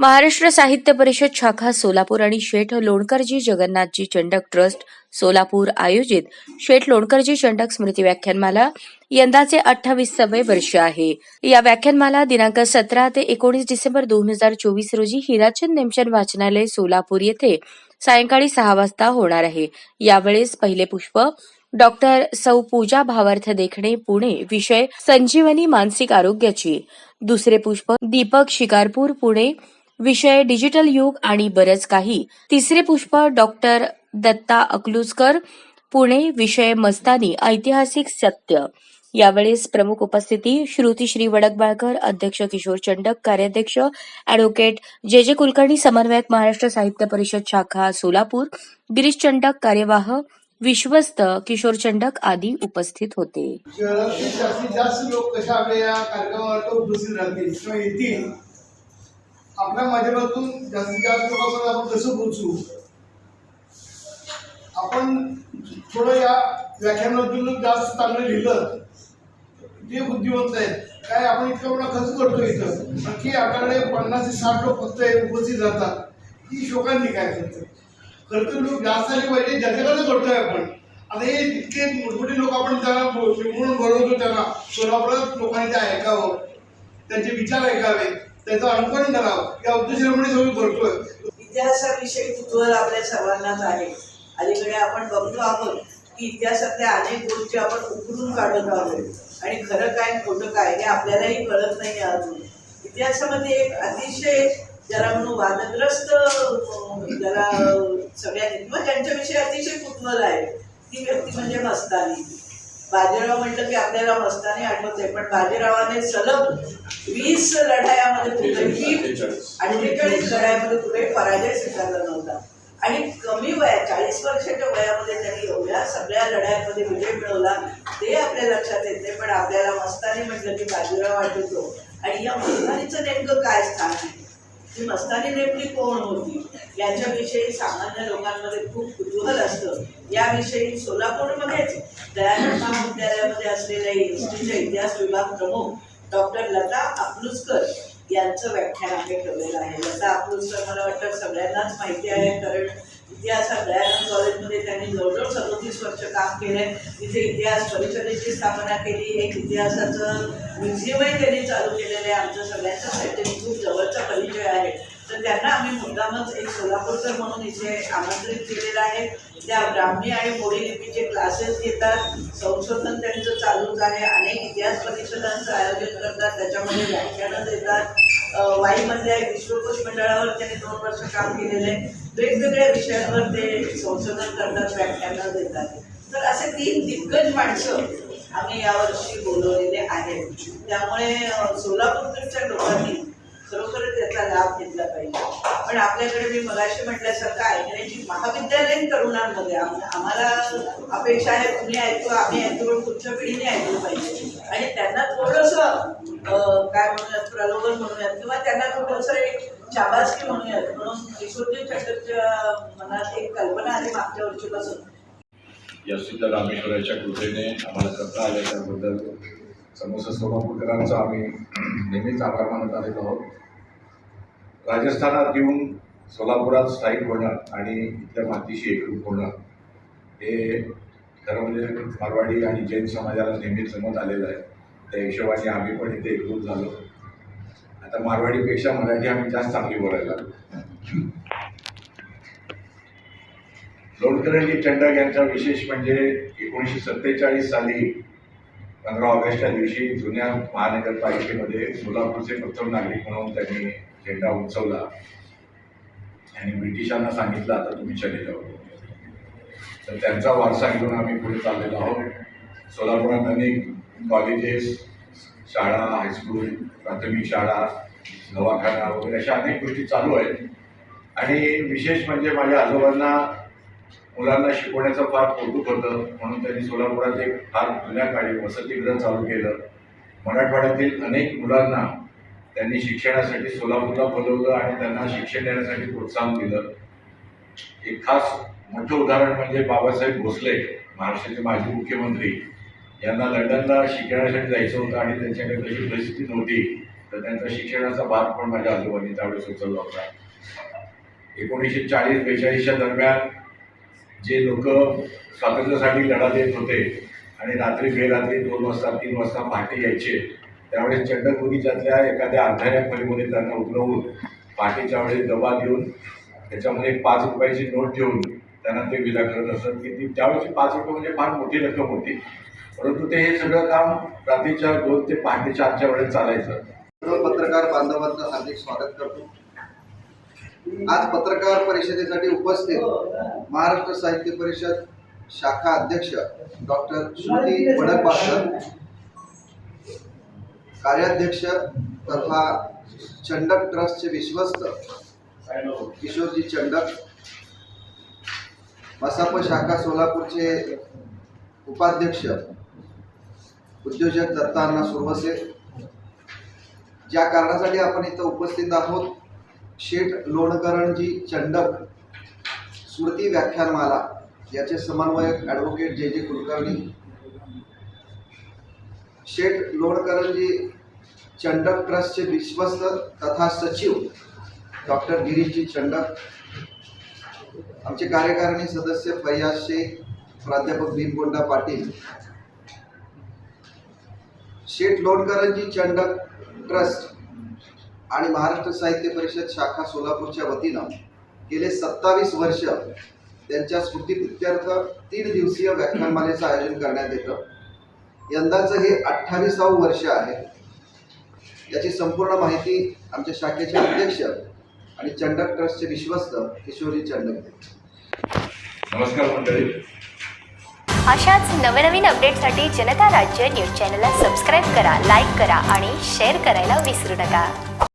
महाराष्ट्र साहित्य परिषद शाखा सोलापूर आणि शेठ लोणकरजी जगन्नाथजी चंडक ट्रस्ट सोलापूर आयोजित शेठ लोणकरजी चंडक स्मृती व्याख्यानमाला यंदाचे अठ्ठावीसावे वर्ष आहे. या व्याख्यानमाला दिनांक सतरा ते एकोणीस डिसेंबर दोन हजार चोवीस रोजी हिराचंद नेमचंद वाचनालय सोलापूर येथे सायंकाळी सहा वाजता होणार आहे. यावेळेस पहिले पुष्प डॉक्टर सौ पूजा भावार्थ देखणे पुणे विषय संजीवनी मानसिक आरोग्याची. दुसरे पुष्प दीपक शिकारपूर पुणे विषय डिजिटल युग आणि बरंच काही. तिसरे पुष्प डॉक्टर दत्ता अकलूजकर पुणे विषय मस्तानी ऐतिहासिक सत्य. यावेळेस प्रमुख उपस्थिती श्रुती श्री वडकबाळकर अध्यक्ष किशोर चंडक कार्याध्यक्ष अॅडव्होकेट जे जे कुलकर्णी समन्वयक महाराष्ट्र साहित्य परिषद शाखा सोलापूर गिरीश चंडक कार्यवाह विश्वस्त किशोर चंडक आदी उपस्थित होते. जास्तीत जास्त लोक कशा आपल्या या कार्यक्रमावर उपस्थित राहतील? किंवा येतील? आपल्या माध्यमातून जास्तीत जास्त लोकांपर्यंत आपण कसं पोहोचू आपण थोडं या व्याख्यानातून जास्त चांगलं लिहिलं. जे बुद्धिवंत आहेत काय आपण इतका मोठा खर्च करतो इथं? नक्की आपल्याकडे पन्नास ते साठ लोक फक्त उपस्थित जातात ही शोकांनी काय करतो खरं तर लोक जास्त आले पाहिजे ज्याच्याकडे करतोय आपण. आता हे इतके मोठमोठे लोक आपण त्यांना निवडून म्हणून बोलवतो त्यांना सोलापुरात लोकांनी ते ऐकावं त्यांचे विचार ऐकावे त्याचं अनुकरण करावं या उद्देशाने सगळं करतोय. इतिहासाविषयी कुतूहल आपल्या सर्वांनाच आहे. अलीकडे आपण बघतो आहोत की इतिहासातल्या अनेक गोष्टी आपण उकरून काढत आहोत. आणि खरं काय खोटं काय हे आपल्यालाही कळत नाही अजून. इतिहासामध्ये एक अतिशय ज्याला म्हणू वादग्रस्त जरा ज्याला अं, किंवा ज्यांच्याविषयी अतिशय कुतूहल आहे ती व्यक्ती म्हणजे मस्तानी. बाजीराव म्हटलं की आपल्याला मस्तानी आठवते पण बाजीरावाने सलग वीस लढायामध्ये कुठेही अठ्ठेचाळीस. लढाईमध्ये कुठे पराजय स्वीकारला नव्हता. आणि कमी वयात चाळीस वर्षाच्या वयामध्ये त्यांनी एवढ्या सगळ्या लढायांमध्ये विजय मिळवला ते आपल्या लक्षात येते पण आपल्याला मस्तानी म्हटलं की बाजीराव आठवतो. आणि या मस्तानीचं नेमकं काय स्थान आहे? ती मस्तानी नेमकी कोण होती? याच्याविषयी सामान्य लोकांमध्ये खूप कुतूहल असतं. याविषयी सोलापूरमध्येच दयानंद महाविद्यालयामध्ये असलेले हिस्ट्रीचे इतिहास विभाग प्रमुख डॉक्टर लता आपलुसकर यांचं व्याख्यान आम्ही ठेवलेलं आहे. लता आपलुसकर मला वाटतं सगळ्यांनाच माहिती आहे कारण इतिहासात दयानंद कॉलेजमध्ये त्यांनी जवळजवळ सदोतीस वर्ष काम केले तिथे इतिहास परिषदेची स्थापना केली एक इतिहासाचं म्युझियमही त्यांनी चालू केलेलं आहे. आमचं सगळ्यांच्यासाठी खूप जवळचा परिचय आहे. त्यांना आम्ही मुद्दामच एक सोलापूरकर म्हणून इथे आमंत्रित केलेलं आहे. त्या ब्राह्मी आणि मोडी लिपीचे क्लासेस घेतात. संशोधन त्यांचं चालूच आहे. अनेक इतिहास परिषदांचं आयोजन करतात. त्याच्यामध्ये व्याख्यानं देतात. वाईमधल्या विश्वकोश मंडळावर त्यांनी दोन वर्ष काम केलेलं. आहे वेगवेगळ्या विषयांवर ते संशोधन करतात व्याख्यानं देतात. तर असे तीन दिग्गज माणसं आम्ही यावर्षी बोलवलेले आहेत. त्यामुळे सोलापूरच्या लोकांनी खरोखरच याचा लाभ घेतला पाहिजे पण आपल्याकडे मी मगाशी म्हटल्यासारखं ऐकण्याची महाविद्यालयीन तरुणांमध्ये आम्हाला अपेक्षा आहे तुम्ही ऐकू आम्ही ऐकू पण पुढच्या पिढीने ऐकलं पाहिजे. आणि त्यांना थोडंसं काय म्हणूयात प्रलोभन म्हणूयात किंवा त्यांना थोडंसं एक शाबासकी म्हणूयात म्हणून किशोरजी चटकच्या मनात एक कल्पना आली मागच्या वर्षीपासून. या सिद्ध रामेश्वराच्या कृपेने आम्हाला करता आल्या त्याबद्दल समोसा सोलापूरकरांचा आम्ही नेहमीच आभार मानत आलेलो आहोत. राजस्थानात येऊन सोलापुरात स्थायिक होणं आणि इथल्या मातीशी एकरूप होणं हे खरं म्हणजे मारवाडी आणि जैन समाजाला नेहमी जमत आलेलं आहे. त्या हिशोबाने आम्ही पण इथे एकरूप झालो. आता मारवाडीपेक्षा मराठी आम्ही जास्त चांगली बोलायला लागलो. लोणकरंजी चंडक यांचा विशेष म्हणजे एकोणीसशे सत्तेचाळीस साली पंधरा ऑगस्टच्या दिवशी जुन्या महानगरपालिकेमध्ये सोलापूरचे प्रथम नागरिक म्हणून त्यांनी झेंडा उंचवला. आणि ब्रिटिशांना सांगितलं आता तुम्ही चले जाऊ. तर त्यांचा वारसा घेऊन आम्ही पुढे चाललेलो आहोत. सोलापुरात अनेक कॉलेजेस शाळा हायस्कूल प्राथमिक शाळा दवाखाना वगैरे अशा अनेक गोष्टी चालू आहेत. आणि विशेष म्हणजे माझ्या आजोबांना मुलांना शिकवण्याचं फार कौतुक होतं. म्हणून त्यांनी सोलापुरात एक फार जुन्या काळी वसतिगृह चालू केलं. मराठवाड्यातील अनेक मुलांना त्यांनी शिक्षणासाठी सोलापूरला बोलवलं आणि त्यांना शिक्षण देण्यासाठी प्रोत्साहन दिलं. एक खास मोठं उदाहरण म्हणजे बाबासाहेब भोसले महाराष्ट्राचे माजी मुख्यमंत्री. यांना लंडनला शिकण्यासाठी जायचं होतं आणि त्यांच्याकडे तशी परिस्थिती नव्हती. तर त्यांचा शिक्षणाचा भार पण माझ्या आजोबांनी त्यावेळेस उचलला होता. एकोणीसशे चाळीस बेचाळीसच्या दरम्यान जे लोक स्वातंत्र्यासाठी लढा देत होते आणि रात्री बेरात्री दोन वाजता तीन वाजता पहाटे यायचे त्यावेळेस चंडक बगीच्यातल्या एखाद्या अंधाऱ्या खोलीमध्ये त्यांना उतरवून पहाटेच्या वेळेस दबा देऊन त्याच्यामध्ये एक पाच रुपयाची नोट ठेवून त्यांना ते विदा करत असत. की ती त्यावेळेची पाच रुपये म्हणजे फार मोठी रक्कम होती. परंतु ते हे सगळं काम रात्रीच्या दोन ते पहाटेच्या आजच्या वेळेस चालायचं. सर्व पत्रकार बांधवांचं हार्दिक स्वागत करतो. आज पत्रकार परिषदेसाठी उपस्थित महाराष्ट्र साहित्य परिषद शाखा अध्यक्ष डॉक्टर श्रुती वडकबाकर कार्याध्यक्ष तथा चंडक ट्रस्टचे विश्वस्त किशोरजी चंडक मसाप शाखा सोलापूरचे उपाध्यक्ष उद्योजक दत्तांना सुरवसे. ज्या कारणासाठी आपण इथं उपस्थित आहोत शेठ लोणकरणजी चंडक स्मृती व्याख्यानमाला याचे समन्वयक ॲडव्होकेट जे जे कुलकर्णी शेठ लोणकरंजी चंडक ट्रस्टचे विश्वस्त तथा सचिव डॉक्टर गिरीशजी चंडक आमचे कार्यकारिणी सदस्य फैयाज शेख प्राध्यापक भीमगोंडा पाटील शेठ लोणकरंजी चंडक ट्रस्ट आणि महाराष्ट्र साहित्य परिषद शाखा सोलापूरच्या वतीनं गेले सत्तावीस वर्ष त्यांच्या स्मृतिप्रित्यर्थ तीन दिवसीय व्याख्यानमालेचं आयोजन करण्यात येतं. यंदाचं हे अठ्ठावीसावं वर्ष आहे. याची संपूर्ण माहिती आमच्या शाखेचे अध्यक्ष आणि चंडक ट्रस्टचे विश्वस्त किशोरी चंडक. नमस्कार मंडळी. अशाच नवनवीन अपडेटसाठी जनता राज्य न्यूज चॅनलला सबस्क्राईब करा लाईक करा आणि शेअर करायला विसरू नका.